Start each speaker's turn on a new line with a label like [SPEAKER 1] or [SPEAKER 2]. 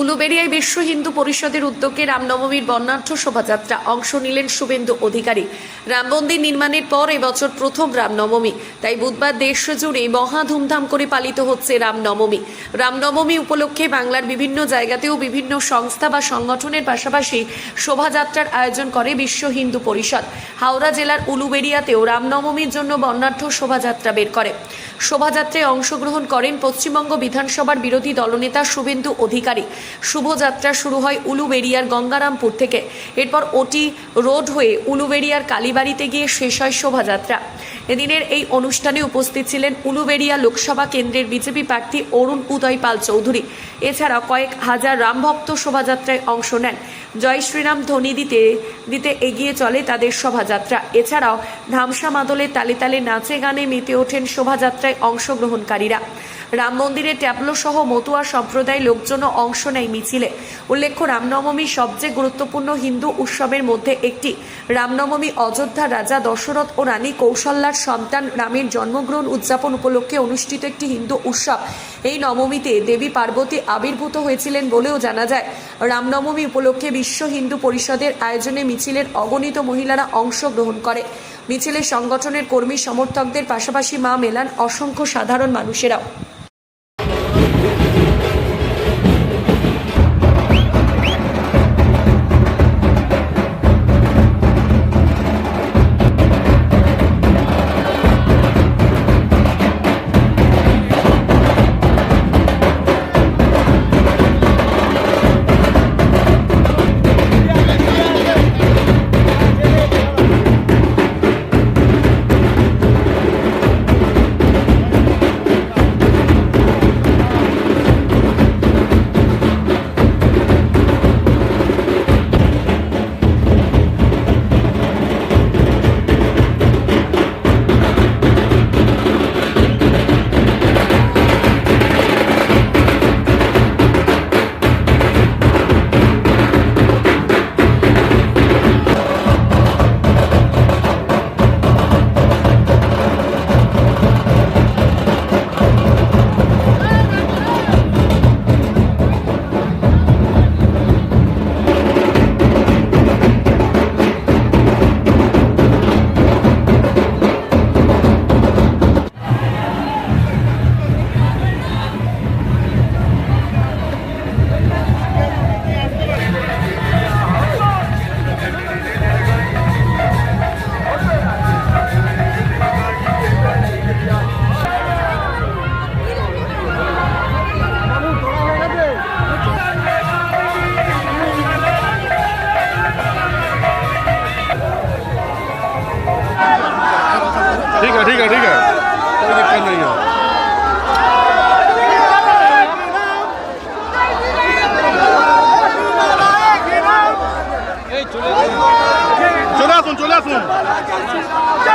[SPEAKER 1] উলুবেড়িয়ায় বিশ্ব হিন্দু পরিষদের উদ্যোগে রামনবমীর বর্ণাঢ্য শোভাযাত্রা অংশ নিলেন শুভেন্দু অধিকারী। রাম মন্দির নির্মাণের পর এবছর প্রথম রামনবমী। তাই বুধবার দেশ জুড়ে মহা ধুমধাম করে পালিত হচ্ছে রামনবমী। রামনবমী উপলক্ষে বাংলার বিভিন্ন জায়গাতেও বিভিন্ন সংস্থা বা সংগঠনের পাশাপাশি শোভাযাত্রার আয়োজন করে বিশ্ব হিন্দু পরিষদ। হাওড়া জেলার উলুবেড়িয়াতেও রামনবমীর জন্য বর্ণাঢ্য শোভাযাত্রা বের করে। শোভাযাত্রায় অংশগ্রহণ করেন পশ্চিমবঙ্গ বিধানসভার বিরোধী দলনেতা শুভেন্দু অধিকারী। শুভযাত্রা শুরু হয় উলুবেড়িয়ার গঙ্গারামপুর থেকে। এরপর ওটি রোড হয়ে উলুবেড়িয়ার কালীবাড়িতে গিয়ে শেষ হয় শোভাযাত্রা। এদিনের এই অনুষ্ঠানে উপস্থিত ছিলেন উলুবেড়িয়া লোকসভা কেন্দ্রের বিজেপি প্রার্থী অরুণ উদয় পাল চৌধুরী। এছাড়া কয়েক হাজার রামভক্ত শোভাযাত্রায় অংশ নেন। জয় শ্রীরাম ধ্বনি দিতে দিতে এগিয়ে চলে তাদের শোভাযাত্রা। এছাড়াও ধামসা মাদলের তালে তালে নাচে গানে মেতে ওঠেন শোভাযাত্রায় অংশগ্রহণকারীরা। রাম মন্দিরে ট্যাবলো সহ মতুয়া সম্প্রদায় লোকজনও অংশ নেয় মিছিলে। উল্লেখ্য, রামনবমী সবচেয়ে গুরুত্বপূর্ণ হিন্দু উৎসবের মধ্যে একটি। রামনবমী অযোধ্যার রাজা দশরথ ও রানী কৌশল্যার সন্তান রামের জন্মগ্রহণ উদযাপন উপলক্ষে অনুষ্ঠিত একটি হিন্দু উৎসব। এই নবমীতে দেবী পার্বতী আবির্ভূত হয়েছিলেন বলেও জানা যায়। রামনবমী উপলক্ষে বিশ্ব হিন্দু পরিষদের আয়োজনে মিছিলের অগণিত মহিলারা অংশগ্রহণ করে। মিছিলে সংগঠনের কর্মী সমর্থকদের পাশাপাশি মা মেলান অসংখ্য সাধারণ মানুষেরাও।
[SPEAKER 2] চলে আসুন চলে আসুন